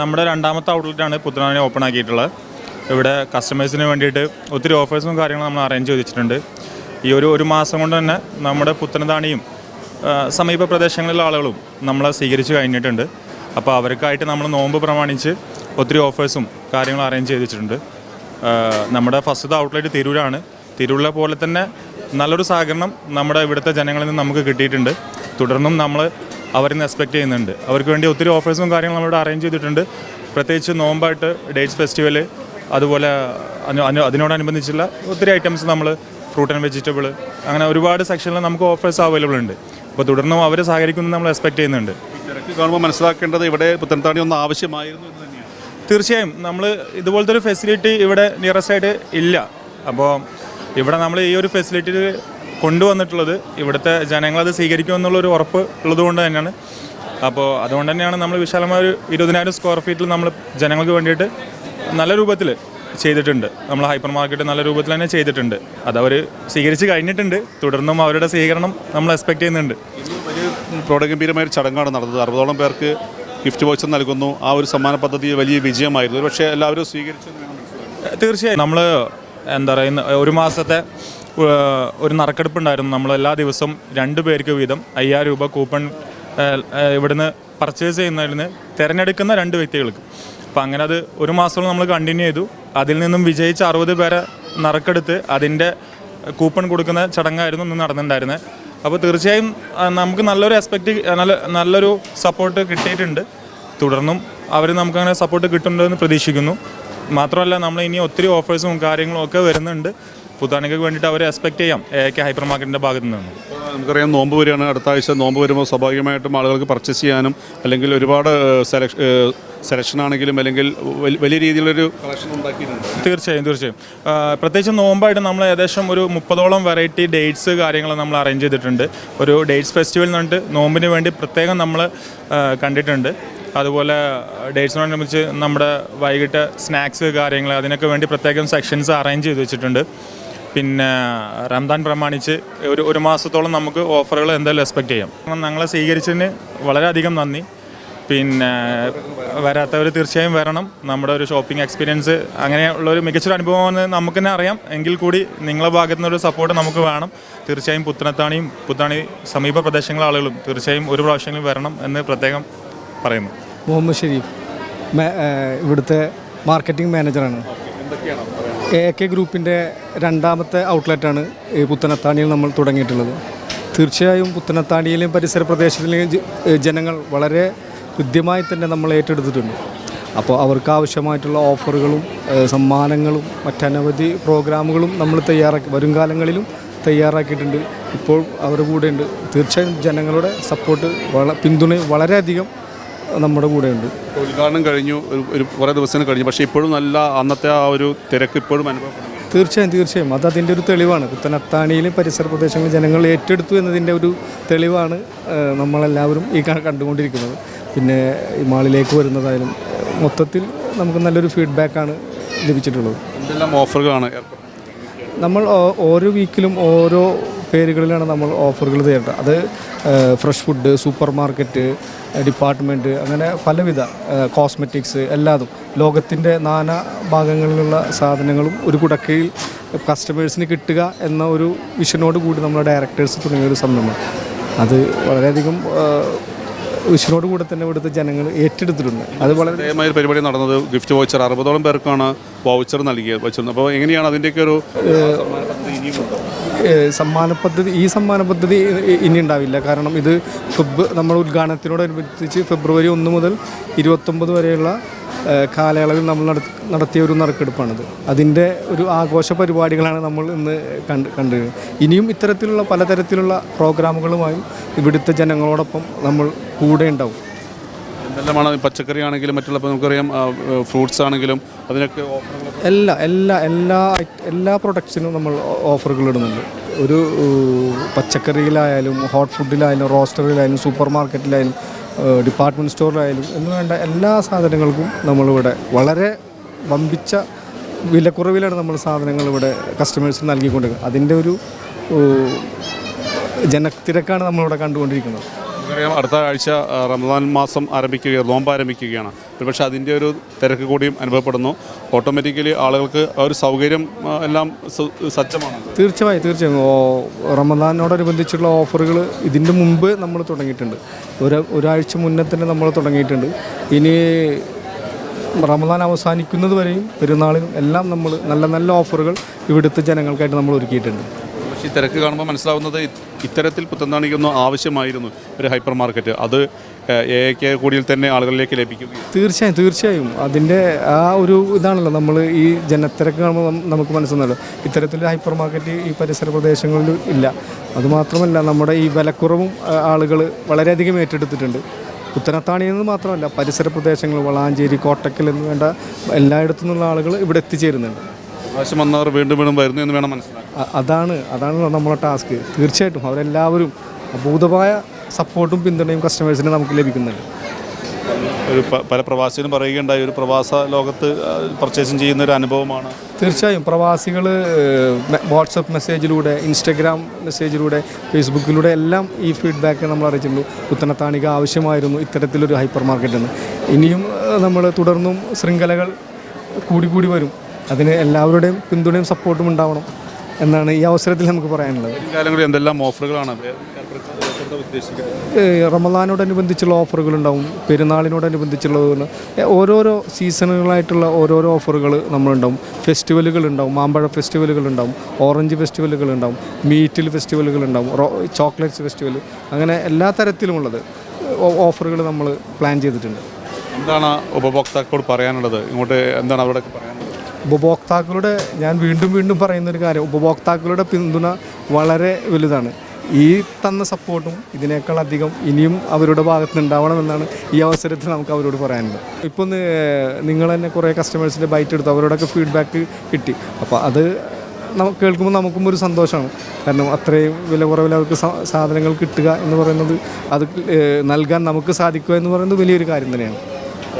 നമ്മുടെ രണ്ടാമത്തെ ഔട്ട്ലെറ്റാണ് പുത്തനാനി ഓപ്പൺ ആക്കിയിട്ടുള്ളത്. ഇവിടെ കസ്റ്റമേഴ്സിന് വേണ്ടിയിട്ട് ഒത്തിരി ഓഫേഴ്സും കാര്യങ്ങളും നമ്മൾ അറേഞ്ച് ചെയ്തിട്ടുണ്ട്. ഈ ഒരു ഒരു മാസം കൊണ്ട് തന്നെ നമ്മുടെ പുത്തനതാണിയും സമീപ പ്രദേശങ്ങളിലെ ആളുകളും നമ്മളെ സ്വീകരിച്ച് കഴിഞ്ഞിട്ടുണ്ട്. അപ്പോൾ അവർക്കായിട്ട് നമ്മൾ നോമ്പ് പ്രമാണിച്ച് ഒത്തിരി ഓഫേഴ്സും കാര്യങ്ങളും അറേഞ്ച് ചെയ്തിട്ടുണ്ട്. നമ്മുടെ ഫസ്റ്റത്തെ ഔട്ട്ലെറ്റ് തിരൂരാണ്. തിരൂരിലെ പോലെ തന്നെ നല്ലൊരു സഹകരണം നമ്മുടെ ഇവിടുത്തെ ജനങ്ങളിൽ നിന്ന് നമുക്ക് കിട്ടിയിട്ടുണ്ട്. തുടർന്നും നമ്മൾ അവരിൽ നിന്ന് എക്സ്പെക്ട് ചെയ്യുന്നുണ്ട്. അവർക്ക് വേണ്ടി ഒത്തിരി ഓഫേഴ്സും കാര്യങ്ങളും നമ്മളിവിടെ അറേഞ്ച് ചെയ്തിട്ടുണ്ട്. പ്രത്യേകിച്ച് നോമ്പായിട്ട് ഡേറ്റ്സ് ഫെസ്റ്റിവൽ അതുപോലെ അതിനോടനുബന്ധിച്ചുള്ള ഒത്തിരി ഐറ്റംസ് നമ്മൾ ഫ്രൂട്ട് ആൻഡ് വെജിറ്റബിൾ അങ്ങനെ ഒരുപാട് സെക്ഷനിൽ നമുക്ക് ഓഫേഴ്സ് അവൈലബിൾ ഉണ്ട്. അപ്പോൾ തുടർന്നും അവരെ സഹകരിക്കുമെന്ന് നമ്മൾ എക്സ്പെക്ട് ചെയ്യുന്നുണ്ട്. തിരക്ക് കാണുമ്പോൾ മനസ്സിലാക്കേണ്ടത് ഇവിടെ പുത്തനത്താണി ഒന്ന് ആവശ്യമായിരുന്നു തീർച്ചയായും. നമ്മൾ ഇതുപോലത്തെ ഒരു ഫെസിലിറ്റി ഇവിടെ നിയറസ്റ്റ് ആയിട്ട് ഇല്ല. അപ്പോൾ ഇവിടെ നമ്മൾ ഈ ഒരു ഫെസിലിറ്റി കൊണ്ടുവന്നിട്ടുള്ളത്. ഇവിടുത്തെ ജനങ്ങളത് സ്വീകരിക്കുമെന്നുള്ള ഒരു ഉറപ്പ് ഉള്ളതുകൊണ്ട് തന്നെയാണ്. അപ്പോൾ അതുകൊണ്ട് തന്നെയാണ് നമ്മൾ വിശാലമായ ഒരു ഇരുപതിനായിരം സ്ക്വയർ ഫീറ്റിൽ നമ്മൾ ജനങ്ങൾക്ക് വേണ്ടിയിട്ട് നല്ല രൂപത്തിൽ ചെയ്തിട്ടുണ്ട്. നമ്മൾ ഹൈപ്പർ മാർക്കറ്റ് നല്ല രൂപത്തിൽ തന്നെ ചെയ്തിട്ടുണ്ട്. അത് അവർ സ്വീകരിച്ച് കഴിഞ്ഞിട്ടുണ്ട്. തുടർന്നും അവരുടെ സ്വീകരണം നമ്മൾ എക്സ്പെക്ട് ചെയ്യുന്നുണ്ട്. പ്രൗഢഗംഭീരമായ ഒരു ചടങ്ങാണ് നടന്നത്. അറുപതോളം പേർക്ക് ഗിഫ്റ്റ് വോച്ചർ നൽകുന്നു. ആ ഒരു സമ്മാന പദ്ധതി വലിയ വിജയമായിരുന്നു. പക്ഷേ എല്ലാവരും സ്വീകരിച്ചു തീർച്ചയായും. നമ്മൾ എന്താ പറയുന്ന ഒരു മാസത്തെ ഒരു നറുക്കെടുപ്പുണ്ടായിരുന്നു. നമ്മൾ എല്ലാ ദിവസവും രണ്ട് പേർക്ക് വീതം അയ്യായിരം രൂപ കൂപ്പൺ ഇവിടുന്ന് പർച്ചേസ് ചെയ്യുന്നതിന് തിരഞ്ഞെടുക്കുന്ന രണ്ട് വ്യക്തികൾക്ക്. അപ്പോൾ അങ്ങനെ അത് ഒരു മാസത്തോളം നമ്മൾ കണ്ടിന്യൂ ചെയ്തു. അതിൽ നിന്നും വിജയിച്ച അറുപത് പേരെ നറുക്കെടുത്ത് അതിന്റെ കൂപ്പൺ കൊടുക്കുന്ന ചടങ്ങായിരുന്നു ഇന്ന് നടന്നിട്ടുണ്ടായിരുന്നത്. അപ്പോൾ തീർച്ചയായും നമുക്ക് നല്ലൊരു എക്സ്പെക്റ്റ് നല്ല നല്ലൊരു സപ്പോർട്ട് കിട്ടിയിട്ടുണ്ട്. തുടർന്നും അവർ നമുക്കങ്ങനെ സപ്പോർട്ട് കിട്ടുന്നുണ്ടെന്ന് പ്രതീക്ഷിക്കുന്നു. മാത്രമല്ല നമ്മൾ ഇനി ഒത്തിരി ഓഫേഴ്സും കാര്യങ്ങളും ഒക്കെ വരുന്നുണ്ട്. പുത്താണിക്ക് വേണ്ടിയിട്ട് അവരെ എക്സ്പെക്ട് ചെയ്യാം. എ കെ ഹൈപ്പർ മാർക്കറ്റിന്റെ ഭാഗത്തു നിന്ന് നമുക്കറിയാം നോമ്പ് വരികയാണ്. അടുത്ത ആഴ്ച നോമ്പ് വരുമ്പോൾ സ്വാഭാവികമായിട്ടും ആളുകൾക്ക് പർച്ചേസ് ചെയ്യാനും അല്ലെങ്കിൽ ഒരുപാട് സെലക്ഷൻ സെലക്ഷൻ ആണെങ്കിലും അല്ലെങ്കിൽ വലി- വലിയ രീതിയിലൊരു കളക്ഷൻ ഉണ്ടാക്കിയിട്ടുണ്ട്. തീർച്ചയായും തീർച്ചയായും. പ്രത്യേകിച്ച് നോമ്പായിട്ട് നമ്മൾ ഏകദേശം ഒരു മുപ്പതോളം വെറൈറ്റി ഡേറ്റ്സ് കാര്യങ്ങൾ നമ്മൾ അറേഞ്ച് ചെയ്തിട്ടുണ്ട്. ഒരു ഡേറ്റ്സ് ഫെസ്റ്റിവൽ എന്ന് പറഞ്ഞിട്ട് നോമ്പിന് വേണ്ടി പ്രത്യേകം നമ്മൾ കണ്ടിട്ടുണ്ട്. അതുപോലെ ഡേറ്റ്സിനോടനുബന്ധിച്ച് നമ്മുടെ വൈകിട്ട് സ്നാക്സ് കാര്യങ്ങൾ അതിനൊക്കെ വേണ്ടി പ്രത്യേകം സെക്ഷൻസ് അറേഞ്ച് ചെയ്ത് വെച്ചിട്ടുണ്ട്. പിന്നെ റംദാൻ പ്രമാണിച്ച് ഒരു ഒരു മാസത്തോളം നമുക്ക് ഓഫറുകൾ എന്തായാലും എക്സ്പെക്ട് ചെയ്യാം. ഞങ്ങളെ സ്വീകരിച്ചതിന് വളരെയധികം നന്ദി. പിന്നെ വരാത്തവർ തീർച്ചയായും വരണം. നമ്മുടെ ഒരു ഷോപ്പിംഗ് എക്സ്പീരിയൻസ് അങ്ങനെയുള്ള ഒരു മികച്ചൊരു അനുഭവമാണ് നമുക്ക് തന്നെ അറിയാം. എങ്കിൽ കൂടി നിങ്ങളെ ഭാഗത്തു നിന്നൊരു സപ്പോർട്ട് നമുക്ക് വേണം. തീർച്ചയായും പുത്തനത്താണിയും പുത്താണി സമീപ പ്രദേശങ്ങളിലെ ആളുകളും തീർച്ചയായും ഒരു പ്രാവശ്യമെങ്കിലും വരണം എന്ന് പ്രത്യേകം പറയുന്നു. മുഹമ്മദ് ഷെരീഫ് ഇവിടുത്തെ മാർക്കറ്റിംഗ് മാനേജറാണ് എ കെ ഗ്രൂപ്പിന്റെ രണ്ടാമത്തെ ഔട്ട്ലെറ്റാണ് പുത്തനത്താണിയിൽ നമ്മൾ തുടങ്ങിയിട്ടുള്ളത്. തീർച്ചയായും പുത്തനത്താണിയിലെയും പരിസര പ്രദേശത്തിലെയും ജനങ്ങൾ വളരെ ഹൃദ്യമായി തന്നെ നമ്മൾ ഏറ്റെടുത്തിട്ടുണ്ട്. അപ്പോൾ അവർക്ക് ആവശ്യമായിട്ടുള്ള ഓഫറുകളും സമ്മാനങ്ങളും മറ്റനവധി പ്രോഗ്രാമുകളും നമ്മൾ തയ്യാറാക്കി വരും കാലങ്ങളിലും തയ്യാറാക്കിയിട്ടുണ്ട്. ഇപ്പോൾ അവരുടെ കൂടെയുണ്ട്. തീർച്ചയായും ജനങ്ങളുടെ സപ്പോർട്ട് പിന്തുണ വളരെയധികം നമ്മുടെ കൂടെ ഉണ്ട് ഉദ്ഘാടനം കഴിഞ്ഞു ഒരു ഒരു കുറേ ദിവസത്തിന് കഴിഞ്ഞു. പക്ഷേ ഇപ്പോഴും നല്ല അന്നത്തെ ആ ഒരു തിരക്ക് ഇപ്പോഴും അനുഭവപ്പെടുന്നു. തീർച്ചയായും തീർച്ചയായും. അത് അതിന്റെ ഒരു തെളിവാണ്. പുത്തനത്താണിയിലും പരിസര പ്രദേശങ്ങളിൽ ജനങ്ങൾ ഏറ്റെടുത്തു എന്നതിന്റെ ഒരു തെളിവാണ് നമ്മളെല്ലാവരും ഈ ക- കണ്ടുകൊണ്ടിരിക്കുന്നത്. പിന്നെ ഈ മാളിലേക്ക് വരുന്നതായാലും മൊത്തത്തിൽ നമുക്ക് നല്ലൊരു ഫീഡ്ബാക്കാണ് ലഭിച്ചിട്ടുള്ളത്. എന്തെല്ലാം ഓഫറുകളാണ് ഏർപ്പെടുന്നത്? നമ്മൾ ഓ- ഓരോ വീക്കിലും ഓരോ പേരുകളിലാണ് നമ്മൾ ഓഫറുകൾ തരുന്നത് അത് fresh food super market department അങ്ങനെ പലവിധ കോസ്മെറ്റിക്സ് എല്ലാതും. ലോകത്തിന്റെ നാനാ ഭാഗങ്ങളിലുള്ള സാധനങ്ങളും ഒരു കുടക്കയിൽ കസ്റ്റമേഴ്സിന് കിട്ടുക എന്ന ഒരു വിഷനോട് കൂടി നമ്മുടെ ഡയറക്ടേഴ്സ് തുടങ്ങിയ ഒരു സംരംഭം. അത് വളരെയധികം വിഷനോട് കൂടെ തന്നെ ഇവിടുത്തെ ജനങ്ങൾ ഏറ്റെടുത്തിട്ടുണ്ട്. അത് വളരെ പരിപാടി നടന്നത് ഗിഫ്റ്റ് വൗച്ചർ അറുപതോളം പേർക്കാണ് വൗച്ചർ നൽകിയത്. വച്ചിരുന്നത് അപ്പോൾ എങ്ങനെയാണ് അതിന്റെയൊക്കെ ഒരു സമ്മാന പദ്ധതി ഈ സമ്മാന പദ്ധതി ഇനി ഉണ്ടാവില്ല. കാരണം ഇത് ഫെബ് നമ്മൾ ഉദ്ഘാടനത്തിനോടനുബന്ധിച്ച് ഫെബ്രുവരി ഒന്ന് മുതൽ ഇരുപത്തൊമ്പത് വരെയുള്ള കാലയളവിൽ നമ്മൾ നടത്തിയ ഒരു നറുക്കെടുപ്പാണിത്. അതിന്റെ ഒരു ആഘോഷ പരിപാടികളാണ് നമ്മൾ ഇന്ന് കണ്ട് കണ്ടത് ഇനിയും ഇത്തരത്തിലുള്ള പലതരത്തിലുള്ള പ്രോഗ്രാമുകളുമായും ഇവിടുത്തെ ജനങ്ങളോടൊപ്പം നമ്മൾ കൂടെ ഉണ്ടാവും. എന്തെല്ലാമാണ് പച്ചക്കറി ആണെങ്കിലും മറ്റുള്ള നമുക്കറിയാം ഫ്രൂട്ട്സ് ആണെങ്കിലും അതിനൊക്കെ എല്ലാ എല്ലാ എല്ലാ എല്ലാ പ്രൊഡക്ട്സിനും നമ്മൾ ഓഫറുകൾ ഇടുന്നുണ്ട്. ഒരു പച്ചക്കറിയിലായാലും ഹോട്ട് ഫുഡിലായാലും റോസ്റ്ററിലായാലും സൂപ്പർ മാർക്കറ്റിലായാലും ഡിപ്പാർട്ട്മെന്റ് സ്റ്റോറിലായാലും എന്ന് വേണ്ട എല്ലാ സാധനങ്ങൾക്കും നമ്മളിവിടെ വളരെ വമ്പിച്ച വിലക്കുറവിലാണ് നമ്മൾ സാധനങ്ങൾ ഇവിടെ കസ്റ്റമേഴ്സിന് നൽകിക്കൊണ്ടിരിക്കുന്നത്. അതിന്റെ ഒരു ജനത്തിരക്കാണ് നമ്മളിവിടെ കണ്ടുകൊണ്ടിരിക്കുന്നത്. നമുക്കറിയാം അടുത്ത ആഴ്ച റമദാൻ മാസം ആരംഭിക്കുകയാണ് നോമ്പ് ആരംഭിക്കുകയാണ്. ഒരുപക്ഷെ അതിന്റെ ഒരു തിരക്ക് കൂടിയും അനുഭവപ്പെടുന്നു. ഓട്ടോമാറ്റിക്കലി ആളുകൾക്ക് ഒരു സൗകര്യം എല്ലാം സജ്ജമാണ് തീർച്ചയായും തീർച്ചയായും. റമദാനോടനുബന്ധിച്ചുള്ള ഓഫറുകൾ ഇതിന്റെ മുമ്പ് നമ്മൾ തുടങ്ങിയിട്ടുണ്ട്. ഒരു ഒരാഴ്ച മുന്നേ തന്നെ നമ്മൾ തുടങ്ങിയിട്ടുണ്ട്. ഇനി റമദാൻ അവസാനിക്കുന്നത് വരെയും പെരുന്നാളിനും എല്ലാം നമ്മൾ നല്ല നല്ല ഓഫറുകൾ ഇവിടുത്തെ ജനങ്ങൾക്കായിട്ട് നമ്മൾ ഒരുക്കിയിട്ടുണ്ട്. ഈ തിരക്ക് കാണുമ്പോൾ മനസ്സിലാവുന്നത് ഇത്തരത്തിൽ പുത്തന്താണിക്കൊന്നും ആവശ്യമായിരുന്നു ഒരു ഹൈപ്പർ മാർക്കറ്റ്. അത് എ കെ കൂടിയിൽ തന്നെ ആളുകളിലേക്ക് ലഭിക്കും തീർച്ചയായും തീർച്ചയായും. അതിന്റെ ആ ഒരു ഇതാണല്ലോ നമ്മൾ ഈ ജനത്തിരക്ക് കാണുമ്പോൾ നമുക്ക് മനസ്സിലാണല്ലോ ഇത്തരത്തിലൊരു ഹൈപ്പർ മാർക്കറ്റ് ഈ പരിസര പ്രദേശങ്ങളിൽ ഇല്ല. അതുമാത്രമല്ല നമ്മുടെ ഈ വിലക്കുറവും ആളുകൾ വളരെയധികം ഏറ്റെടുത്തിട്ടുണ്ട്. പുത്തനത്താണിയിൽ നിന്ന് മാത്രമല്ല പരിസര പ്രദേശങ്ങൾ വളാഞ്ചേരി കോട്ടക്കൽ എന്ന് വേണ്ട എല്ലായിടത്തു നിന്നുള്ള ആളുകൾ ഇവിടെ എത്തിച്ചേരുന്നുണ്ട്. ആവശ്യം വന്നവർ വീണ്ടും വീണ്ടും വരുന്നു എന്ന് വേണം മനസ്സിലാക്കാം അതാണ് അതാണ് നമ്മുടെ ടാസ്ക്. തീർച്ചയായിട്ടും അവരെല്ലാവരും അഭൂതമായ സപ്പോർട്ടും പിന്തുണയും കസ്റ്റമേഴ്സിന് നമുക്ക് ലഭിക്കുന്നുണ്ട്. ഒരു പല പ്രവാസികളും പറയുകയുണ്ടായി ഒരു പ്രവാസ ലോകത്ത് പർച്ചേസിങ് ചെയ്യുന്ന ഒരു അനുഭവമാണ്. തീർച്ചയായും പ്രവാസികൾ വാട്സപ്പ് മെസ്സേജിലൂടെ ഇൻസ്റ്റഗ്രാം മെസ്സേജിലൂടെ ഫേസ്ബുക്കിലൂടെ എല്ലാം ഈ ഫീഡ്ബാക്ക് നമ്മൾ അറിയിച്ചിട്ടുണ്ട്. പുത്തനത്താണിക ആവശ്യമായിരുന്നു ഇത്തരത്തിലൊരു ഹൈപ്പർ മാർക്കറ്റ് എന്ന് ഇനിയും നമ്മൾ തുടർന്നും ശൃംഖലകൾ കൂടി കൂടി വരും. അതിന് എല്ലാവരുടെയും പിന്തുണയും സപ്പോർട്ടും ഉണ്ടാവണം എന്നാണ് ഈ അവസരത്തിൽ നമുക്ക് പറയാനുള്ളത്. എന്തെല്ലാം ഓഫറുകളാണ് റമദാനോടനുബന്ധിച്ചുള്ള ഓഫറുകളുണ്ടാവും പെരുന്നാളിനോടനുബന്ധിച്ചുള്ളത് ഓരോരോ സീസണുകളായിട്ടുള്ള ഓരോരോ ഓഫറുകൾ നമ്മളുണ്ടാവും. ഫെസ്റ്റിവലുകൾ ഉണ്ടാവും മാമ്പഴ ഫെസ്റ്റിവലുകൾ ഉണ്ടാവും ഓറഞ്ച് ഫെസ്റ്റിവലുകൾ ഉണ്ടാവും മീറ്റിൽ ഫെസ്റ്റിവലുകൾ ഉണ്ടാവും ചോക്ലേറ്റ്സ് ഫെസ്റ്റിവൽ അങ്ങനെ എല്ലാ തരത്തിലുമുള്ളത് ഓഫറുകൾ നമ്മൾ പ്ലാൻ ചെയ്തിട്ടുണ്ട്. എന്താണ് ഉപഭോക്താക്കളോട് പറയാനുള്ളത്? ഇങ്ങോട്ട് എന്താണ് അവരുടെ പറയാനുള്ളത്? ഉപഭോക്താക്കളുടെ ഞാൻ വീണ്ടും വീണ്ടും പറയുന്ന ഒരു കാര്യം ഉപഭോക്താക്കളുടെ പിന്തുണ വളരെ വലുതാണ്. ഈ തന്ന സപ്പോർട്ടും ഇതിനേക്കാൾ അധികം ഇനിയും അവരുടെ ഭാഗത്ത് ഉണ്ടാവണമെന്നാണ് ഈ അവസരത്തിൽ നമുക്ക് അവരോട് പറയാനുള്ളത്. ഇപ്പോൾ നിങ്ങൾ തന്നെ കുറേ കസ്റ്റമേഴ്സിന്റെ ബൈറ്റ് എടുത്തു അവരോടൊക്കെ ഫീഡ്ബാക്ക് കിട്ടി. അപ്പോൾ അത് നമുക്ക് കേൾക്കുമ്പോൾ നമുക്കും ഒരു സന്തോഷമാണ്. കാരണം അത്രയും വില കുറവിൽ അവർക്ക് സാധനങ്ങൾ കിട്ടുക എന്ന് പറയുന്നത് അത് നൽകാൻ നമുക്ക് സാധിക്കുക എന്ന് പറയുന്നത് വലിയൊരു കാര്യം തന്നെയാണ്.